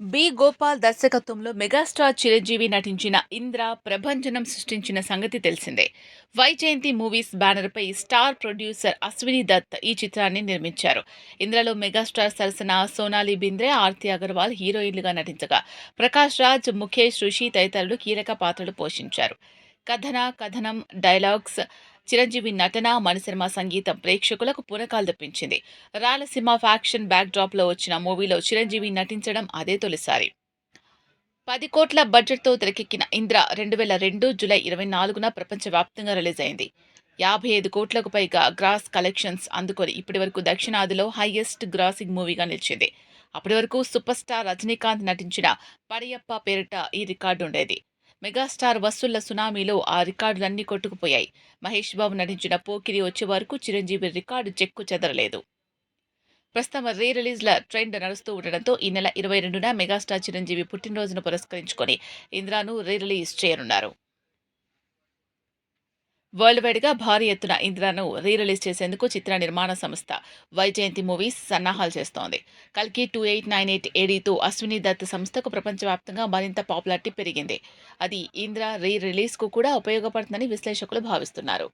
B Gopal దర్శకత్వంలో megastar Chiranjeevi నటించిన ఇంద్ర ప్రభంజనం సృష్టించిన సంగతి తెలిసిందే. వైజయంతి మూవీస్ బ్యానర్పై స్టార్ ప్రొడ్యూసర్ అశ్విని దత్ ఈ చిత్రాన్ని నిర్మించారు. ఇంద్రలో మెగాస్టార్ సరసన సోనాలి బింద్రే ఆర్తి అగర్వాల్ హీరోయిన్లుగా నటించగా ప్రకాష్ రాజ్ ముఖేష్ ఋషి తదితరులు కీలక పాత్రలు పోషించారు. కథన కథనం డైలాగ్స్ చిరంజీవి నటన మణిశర్మ సంగీతం ప్రేక్షకులకు పునకాలు తెప్పించింది. రాయలసీమ ఫ్యాక్షన్ బ్యాక్డ్రాప్లో వచ్చిన మూవీలో చిరంజీవి నటించడం అదే తొలిసారి. పది కోట్ల బడ్జెట్తో తెరకెక్కిన ఇంద్ర రెండు వేల రెండు జూలై ఇరవై నాలుగున ప్రపంచవ్యాప్తంగా రిలీజ్ అయింది. యాభై ఐదు కోట్లకు పైగా గ్రాస్ కలెక్షన్స్ అందుకొని ఇప్పటి వరకు దక్షిణాదిలో హైయెస్ట్ గ్రాసింగ్ మూవీగా నిలిచింది. అప్పటి వరకు సూపర్ స్టార్ రజనీకాంత్ నటించిన పడియప్ప పేరిట ఈ రికార్డు ఉండేది. మెగాస్టార్ వసూళ్ళ సునామీలో ఆ రికార్డులన్నీ కొట్టుకుపోయాయి. మహేష్ బాబు నటించిన పోకిరి వచ్చే వరకు చిరంజీవి రికార్డు చెక్కు చెదరలేదు. ప్రస్తుతం రీ రిలీజ్ల ట్రెండ్ నడుస్తూ ఉండడంతో ఈ నెల ఇరవై రెండున మెగాస్టార్ చిరంజీవి పుట్టినరోజును పురస్కరించుకొని ఇంద్రాను రీ రిలీజ్ చేయనున్నారు. వరల్డ్ వైడ్గా భారీ ఎత్తున ఇంద్రాను రీ రిలీజ్ చేసేందుకు చిత్ర నిర్మాణ సంస్థ వైజయంతి మూవీస్ సన్నాహాలు చేస్తోంది. కల్కి టూ ఎయిట్ నైన్ ఎయిట్ ఏడీతో అశ్విని దత్ సంస్థకు ప్రపంచవ్యాప్తంగా మరింత పాపులారిటీ పెరిగింది. అది ఇంద్ర రీ రిలీజ్కు కూడా ఉపయోగపడుతుందని విశ్లేషకులు భావిస్తున్నారు.